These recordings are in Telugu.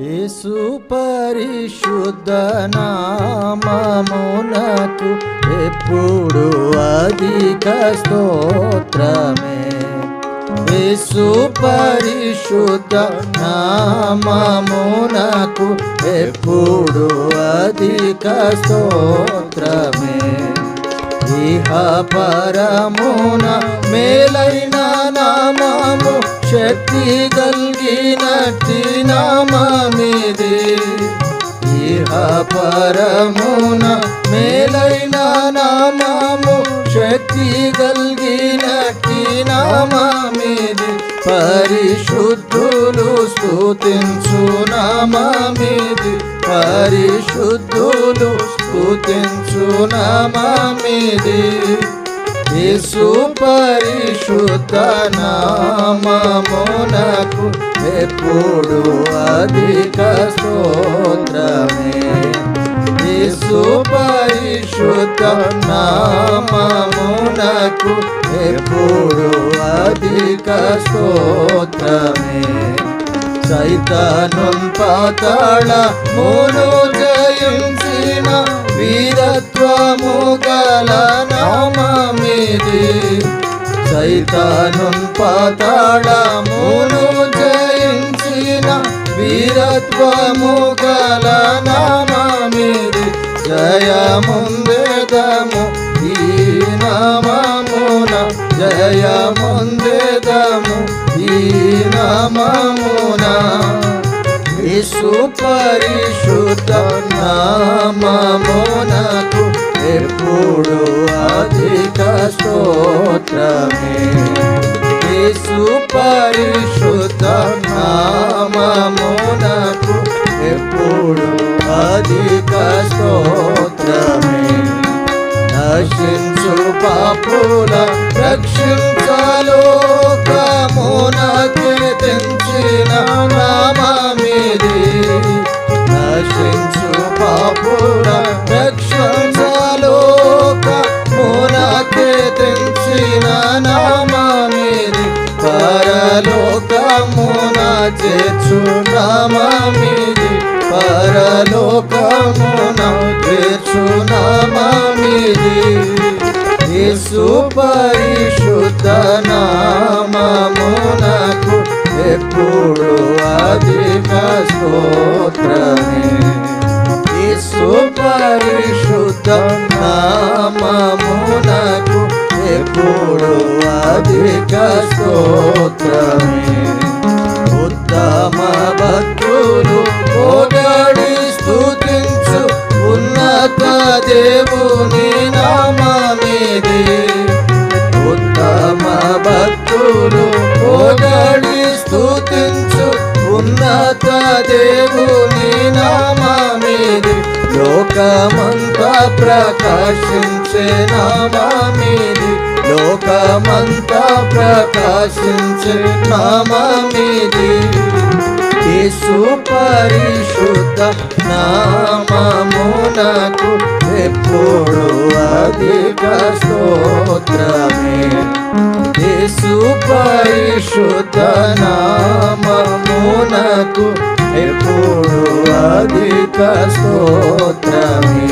యేసు పరిశుద్ధ నామమునకు ఎప్పుడు అధిక స్తోత్రమే. యేసు పరిశుద్ధ నామమునకు ఎప్పుడు అధిక స్తోత్రమే. ఇహ పరమున మేలైన నామము శక్తి కలిగినట్టి నామమిది అపరమున మేలైన నామము శక్తి కలిగినట్టి నామమిది. పరిశుద్ధులు స్తుతించు నామమిది పరిశుద్ధులు స్తుతించు నామమిది యేసు పరిశుద్ధ నామమునకు ఎప్పుడు అధిక స్తోత్రమే? యేసు పరిశుద్ధ నామమునకు ఎప్పుడు అధిక స్తోత్రమే? సైతాను పాతాళ మూను జయించిన వీరత్వము గల నామమిది? సైతాను పాతాళ మూను వీరత్వము గల నామమిది జయముందేదము ఈ నామమున జయముందేదము ఈ నామమున యేసు పరిశుద్ధ నామమునకు ఎప్పుడు అధిక స్తోత్రమే యేసు పరిశుద్ధ నామమునకు ఎప్పుడు అధిక స్తోత్రమే. నశించు పాపుల పరలోకమున పరలోకమున చేర్చు యేసు పరిశుద్ధ నామమునకు ఎప్పుడు అధిక స్తోత్రమే. యేసు పరిశుద్ధ నామమునకు ఎప్పుడు అధిక స్తోత్ర దేవుని నామమిది ఉత్తమ భక్తులు పొగడి స్థుతించు ఉన్నత దేవుని నామమిది లోకమంతా ప్రకాశించే నామమిది లోకమంతా ప్రకాశించే నామమిది యేసు పరిశుద్ధ నామమునకు ఎప్పుడు అధిక స్తోత్రమే. యేసు పరిశుద్ధ నామమునకు ఎప్పుడు అధిక స్తోత్రమే.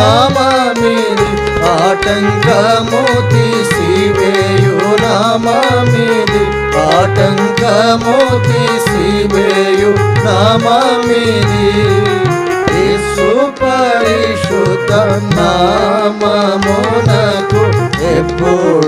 నడుపు నామమిది ఆటంకము తీసివేయు నామమిది ఆటంకము తీసివేయు నామమిది యేసు పరిశుద్ధ నామమునకు ఎప్పుడు